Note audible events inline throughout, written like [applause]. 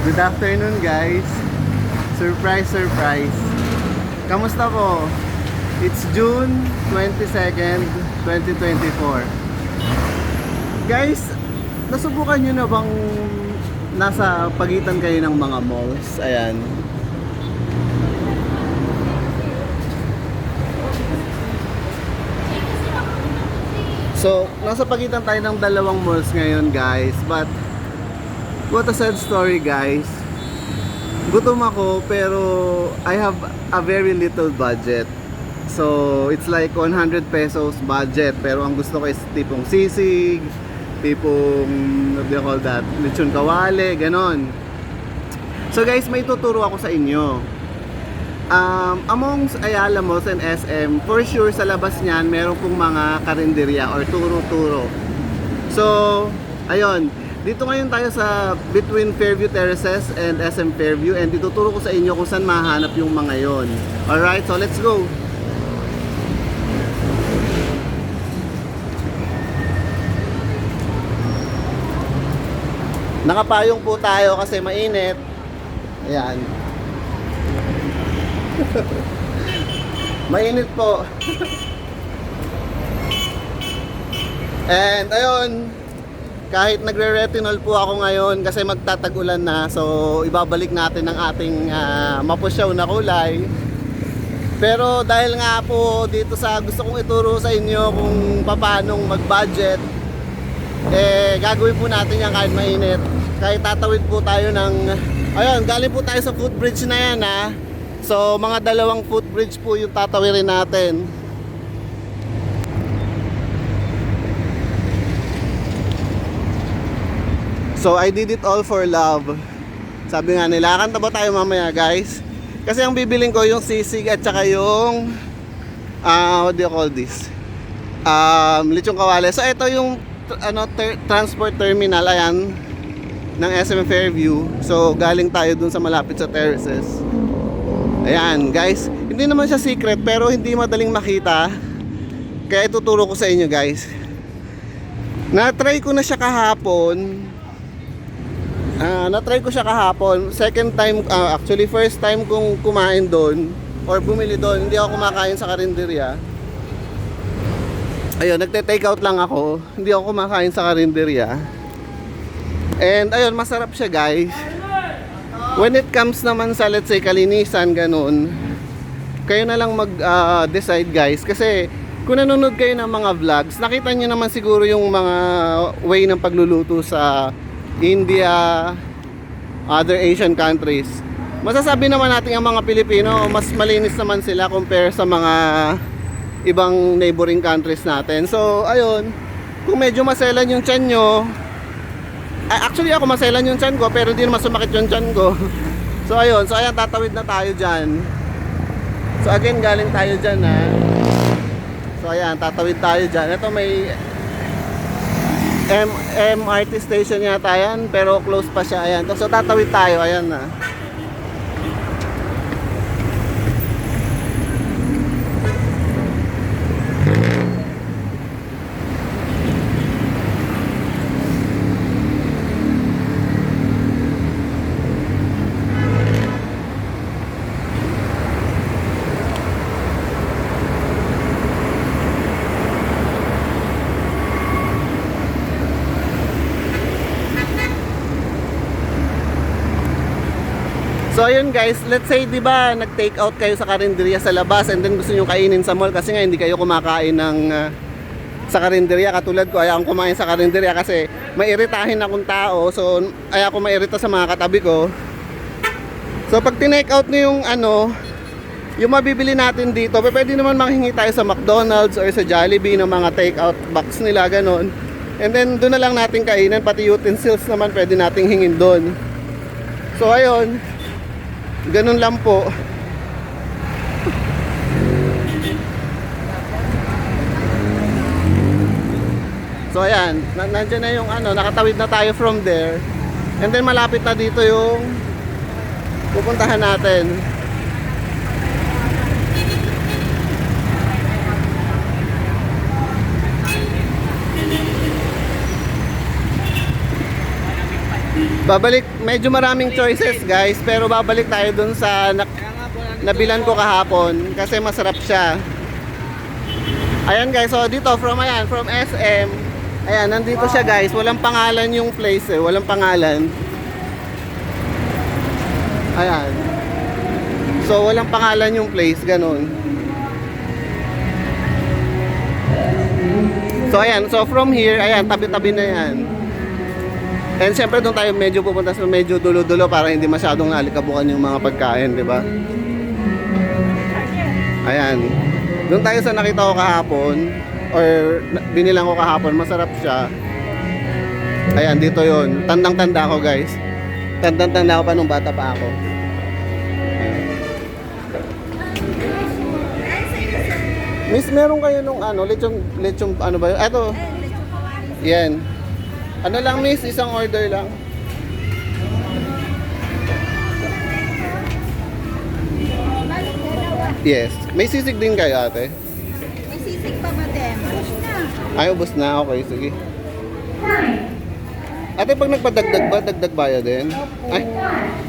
Good afternoon guys. Surprise, surprise. Kamusta po? It's June 22nd, 2024. Guys, nasubukan nyo na bang nasa pagitan kayo ng mga malls? Ayan. So, nasa pagitan tayo ng dalawang malls ngayon guys. But, what a sad story guys. Gutom ako pero I have a very little budget. So, it's like 100 pesos budget. Pero ang gusto ko is tipong sisig, tipong, what do you call that? Lechon kawale, ganon. So guys, may tuturo ako sa inyo. Um, among Ayala Malls and SM, for sure sa labas niyan, meron pong mga karinderya or turo-turo. So, ayun. Dito ngayon tayo sa between Fairview Terraces and SM Fairview and ituturo ko sa inyo kung saan mahanap yung mga yon. Alright, so let's go. Nakapayong po tayo kasi mainit. Ayan. [laughs] Mainit po. [laughs] And ayun, kahit nagre-retinol po ako ngayon kasi magtatagulan na so ibabalik natin ang ating ah, mapusyaw na kulay. Pero dahil nga po dito sa gusto kong ituro sa inyo kung paano mag-budget eh gagawin po natin yan kahit mainit. Kahit tatawid po tayo ng ayun, galing po tayo sa footbridge na yan ha. So mga dalawang footbridge po yung tatawirin natin. So I did it all for love. Sabi nga nila, kanta ba tayo mamaya guys? Kasi ang bibiling ko yung sisig at saka yung ah what do you call this? Um, lechong kawale. So ito yung ano ter- transport terminal ayan ng SM Fairview. So galing tayo dun sa malapit sa terraces. Ayan guys, hindi naman siya secret pero hindi madaling makita. Kaya ituturo ko sa inyo guys. Na-try ko na siya kahapon. Ah, na-try ko siya kahapon. Second time, ah, actually first time kong kumain doon or bumili doon. Hindi ako kumakain sa karinderya. Ayun, nagte-take out lang ako. Hindi ako kumakain sa karinderya. And ayun, masarap siya guys. When it comes naman sa let's say kalinisan ganun, kayo na lang mag-decide guys kasi kung nanonood kayo ng mga vlogs, nakita nyo naman siguro yung mga way ng pagluluto sa India, other Asian countries. Masasabi naman natin ang mga Pilipino, mas malinis naman sila compare sa mga ibang neighboring countries natin. So, ayun, kung medyo maselan yung tiyan nyo, actually ako maselan yung tiyan ko pero hindi naman sumakit yung tiyan ko. [laughs] So ayun, so ayan tatawid na tayo dyan. So again galing tayo dyan ha. So ayan, tatawid tayo dyan. Ito may M MRT station yata yan pero close pa siya. Ayan, so tatawid tayo, ayan na. Guys, let's say 'di ba nag-take out kayo sa karinderya sa labas and then gusto niyo kainin sa mall kasi nga hindi kayo kumakain ng ah, sa karinderya katulad ko ayaw akong kumain sa karinderya kasi mairitahin akong tao so ayaw akong mairita sa mga katabi ko. So pag tinake out niyo yung ano yung mabibili natin dito, pwede naman manghingi tayo sa McDonald's or sa Jollibee ng mga take out box nila ganon. And then doon na lang natin kainin pati utensils naman pwede nating hingin doon. So ayun, Ganun lang po. So ayan, na nandiyan na yung ano, nakatawid na tayo from there. And then malapit na dito yung pupuntahan natin. Babalik, medyo maraming choices guys, pero babalik tayo dun sa na, nabilan ko kahapon kasi masarap siya. Ayan guys, so dito from ayan, from SM, ayan, nandito siya guys, walang pangalan yung place eh, walang pangalan. Ayan. So walang pangalan yung place, ganun. So ayan, so from here, ayan, tabi-tabi na yan. And syempre doon tayo medyo pupunta sa medyo dulo-dulo para hindi masyadong nalikabukan yung mga pagkain, di ba? Ayan. Doon tayo sa nakita ko kahapon or binilang ko kahapon, masarap siya. Ayan, dito yon. Tandang-tanda ko, guys. Tandang-tanda ko pa nung bata pa ako. Miss, meron kayo nung ano, lechong, lechong, ano ba yun? Eto, yan. Ano lang, miss? Isang order lang. Yes. May sisig din kayo, ate? May sisig pa ba, Tem? Push na. Ay, ubos na. Okay, sige. Ate, pag nagpadagdag ba, dagdag bayad din? Ay,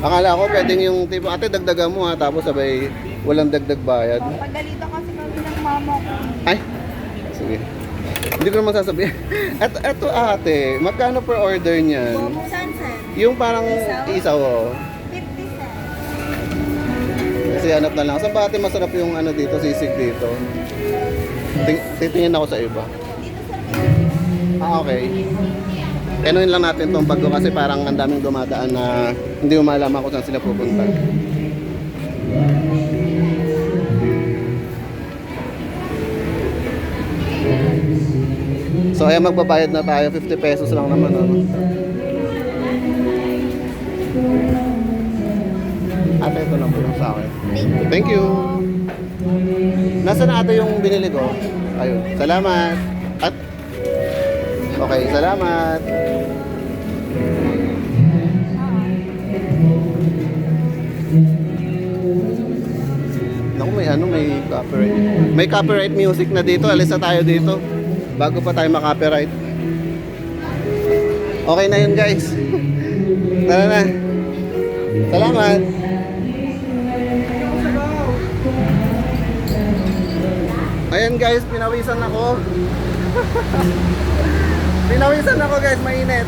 akala ko pwedeng yung tipo, ate, dagdagan mo ha, tapos sabay walang dagdag bayad. Pagalito kasi kami ng mama ko. Ay, sige. Hindi ko naman sasabihin. [laughs] At eto ate, magkano per order niyan? Sunset. Yung parang Isaw? oh. 50 cents. Kasi hanap na lang. Saan ba ate masarap yung ano dito, sisig dito? Ting titingin ako sa iba. Sa. Ah, okay. Enuin lang natin tong bago kasi parang ang daming dumadaan na hindi mo malaman kung saan sila pupunta. So ayan magbabayad na tayo, 50 pesos lang naman ano. Ate, ito lang po yung sa akin. Thank you. Nasaan ate yung binili ko? Ayun. Salamat. At Okay, salamat. Naku, may ano, may copyright. May copyright music na dito. Alis na tayo dito. Bago pa tayo makopyright. Okay na yun, guys. [laughs] Tara na. Salamat. Ayan guys, pinawisan ako. [laughs] Pinawisan ako guys, mainit.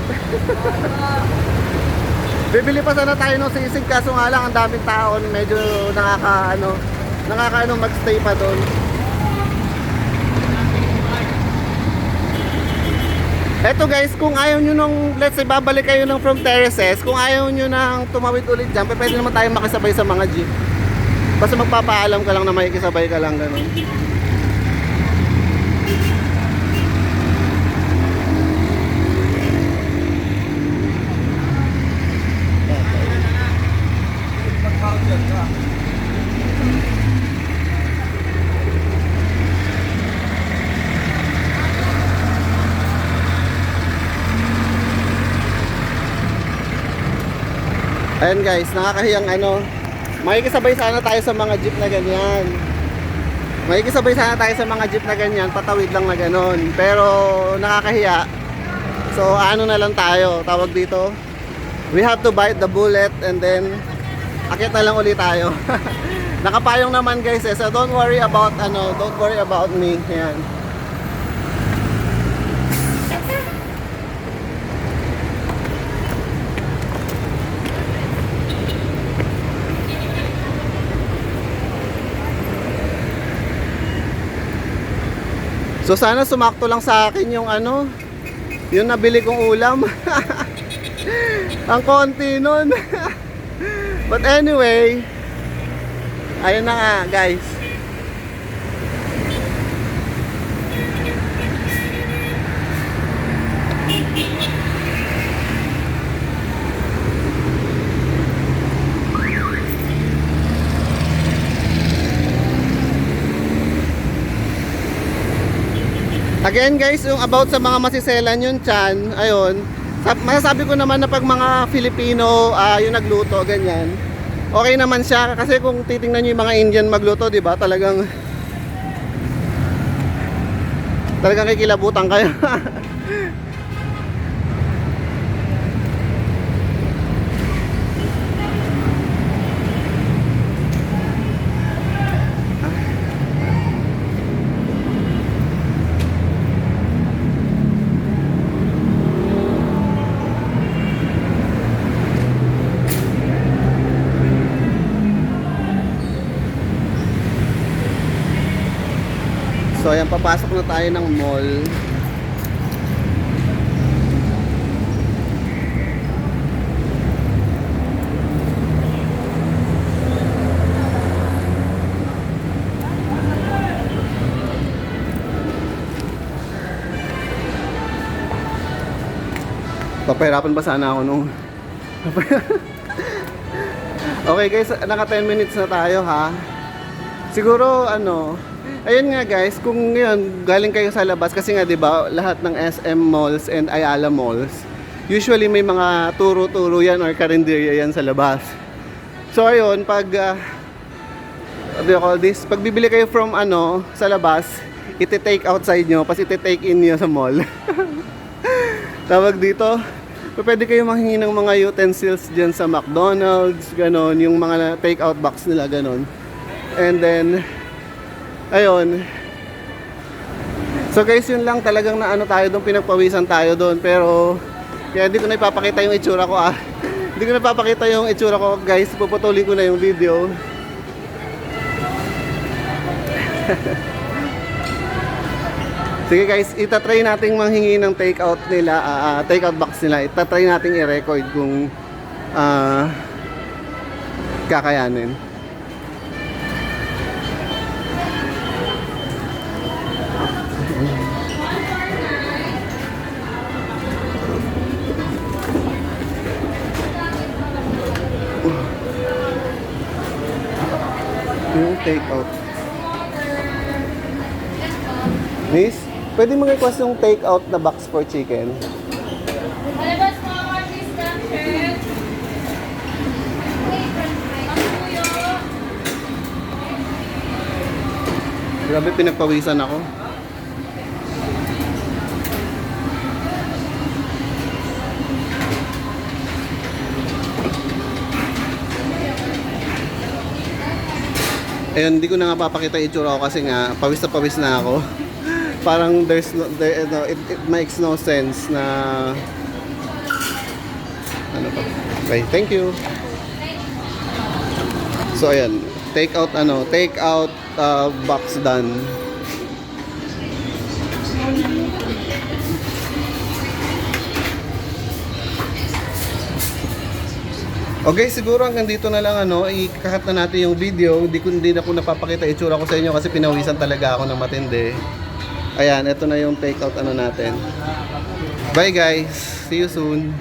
[laughs] Bibili pa sana tayo ng sisig kaso nga lang ang daming tao, medyo nakaka ano, nakaka ano magstay pa doon. Eto guys, kung ayaw nyo nung, let's say babalik kayo ng from terraces, kung ayaw nyo nang tumawid ulit dyan, pwede naman tayo makisabay sa mga jeep. Basta magpapaalam ka lang na makikisabay ka lang ganun. Ayan guys, nakakahiyang ano. Makikisabay sana tayo sa mga jeep na ganyan. Makikisabay sana tayo sa mga jeep na ganyan, patawid lang na ganon. Pero nakakahiya. So ano na lang tayo, tawag dito. We have to bite the bullet and then akit na lang ulit tayo. [laughs] Nakapayong naman guys eh. So don't worry about ano, don't worry about me. Ayan. So sana sumakto lang sa akin yung ano, yung nabili kong ulam. [laughs] Ang konti nun. [laughs] But anyway, ayun na nga guys. Again guys, yung about sa mga masiselan yun chan, ayun. Sa, masasabi ko naman na pag mga Filipino ah, yung nagluto, ganyan. Okay naman siya kasi kung titingnan niyo yung mga Indian magluto, 'di ba? Talagang Talagang kikilabutan kayo. [laughs] So ayan, papasok na tayo ng mall. Papahirapan ba sana ako nung... [laughs] okay guys, naka 10 minutes na tayo ha. Siguro ano, ayun nga guys, kung ngayon galing kayo sa labas kasi nga 'di ba, lahat ng SM malls and Ayala malls, usually may mga turo-turo yan or karinderya yan sa labas. So ayun, pag uh, do you call this? Pag bibili kayo from ano, sa labas, iti-take outside nyo, pas iti-take in nyo sa mall. [laughs] Tawag dito, pwede kayo manghingi ng mga utensils dyan sa McDonald's, ganon, yung mga take-out box nila, ganon. And then, ayun. So guys, yun lang talagang na ano tayo doon, pinagpawisan tayo doon. Pero, kaya hindi ko na ipapakita yung itsura ko ah. [laughs] Hindi ko na ipapakita yung itsura ko guys. Puputulin ko na yung video. [laughs] Sige guys, itatry nating manghingi ng take-out nila, ah, take-out box nila. Itatry nating i-record kung ah, kakayanin. Yung take-out. Miss, pwede mo request yung take-out na box for chicken? Palabas mo ng shirt. Pangkuyo. Grabe, pinagpawisan ako. Ayun, hindi ko na nga papakita yung itsura ko kasi nga, pawis na pawis na ako. [laughs] Parang there's no, there, no, it, it makes no sense na ano pa. Okay, thank you. So ayan, take out ano, take out uh, box done. Okay, siguro hanggang dito na lang ano, ikakat na natin yung video. Hindi ko hindi na po napapakita itsura ko sa inyo kasi pinawisan talaga ako ng matindi. Ayan, ito na yung take out ano natin. Bye guys. See you soon.